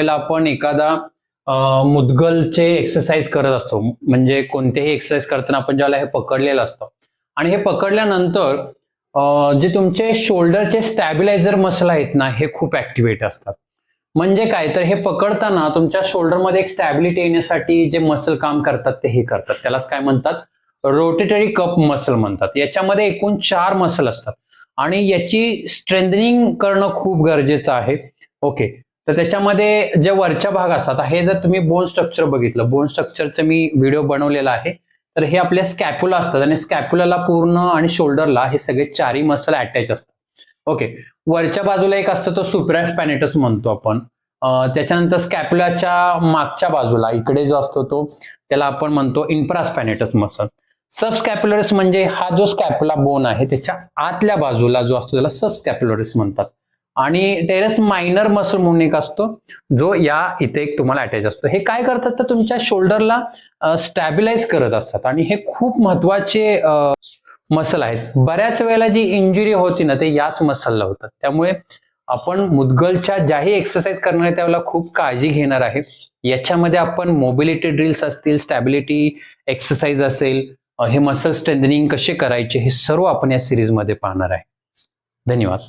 वेळेला आपण एखादा मुदगलचे एक्सरसाइज करत असतो. म्हणजे कोणतेही एक्सरसाइज करताना आपण ज्याला हे पकडलेलं असतं. आणि हे पकडल्यानंतर जे तुमचे शोल्डरचे स्टॅबिलायझर मसल आहेत ना हे खूप ऍक्टिव्हेट असतात. म्हणजे काय? तर हे पकडताना तुमच्या शोल्डरमध्ये एक स्टॅबिलिटी येण्यासाठी जे मसल काम करतात ते हे करतात. त्यालाच काय म्हणतात? रोटेटरी कप मसल म्हणतात. याच्यामध्ये एकूण चार मसल असतात. आणि याची स्ट्रेंथनिंग करणं खूप गरजेचं आहे. ओके तर त्याच्यामध्ये जे वरच्या भाग असतात हे जर तुम्ही बोन स्ट्रक्चर बघितलं बोन स्ट्रक्चरचं मी व्हिडिओ बनवलेला आहे. तर हे आपले स्कॅप्युला असतात आणि स्कॅप्युलाला पूर्ण आणि शोल्डरला हे सगळे चारही मसल अटॅच असतात. ओके वरच्या बाजूला एक असतं तो सुप्रास स्पॅनेटस म्हणतो आपण. त्याच्यानंतर स्कॅप्युलाच्या मागच्या बाजूला इकडे जो असतो तो त्याला आपण म्हणतो इन्फ्रास्पॅनेटस मसल सबस्कॅप्युलरिस म्हणजे हा जो स्कॅप्युला बोन आहे त्याच्या आतल्या बाजूला जो असतो त्याला सबस्कॅप्युलरिस म्हणतात. आणि टेरेस मायनर मसल म्हणून एक असतो जो या इथे एक तुम्हाला अटॅच असतो. हे काय करतात तर तुमच्या शोल्डरला स्टॅबिलाइज करत असतात. आणि हे खूप महत्त्वाचे मसल आहेत. बऱ्याच वेळेला जी इंजुरी होती ना ते याच मसलला होतात. त्यामुळे आपण मुदगलच्या ज्याही एक्सरसाइज करणार आहे त्यावेळेला खूप काळजी घेणार आहे. याच्यामध्ये आपण मोबिलिटी ड्रिल्स असतील स्टॅबिलिटी एक्सरसाइज असेल हे मसल स्ट्रेंथनिंग कसे करायचे हे सर्व आपण या सिरीजमध्ये पाहणार आहे. धन्यवाद.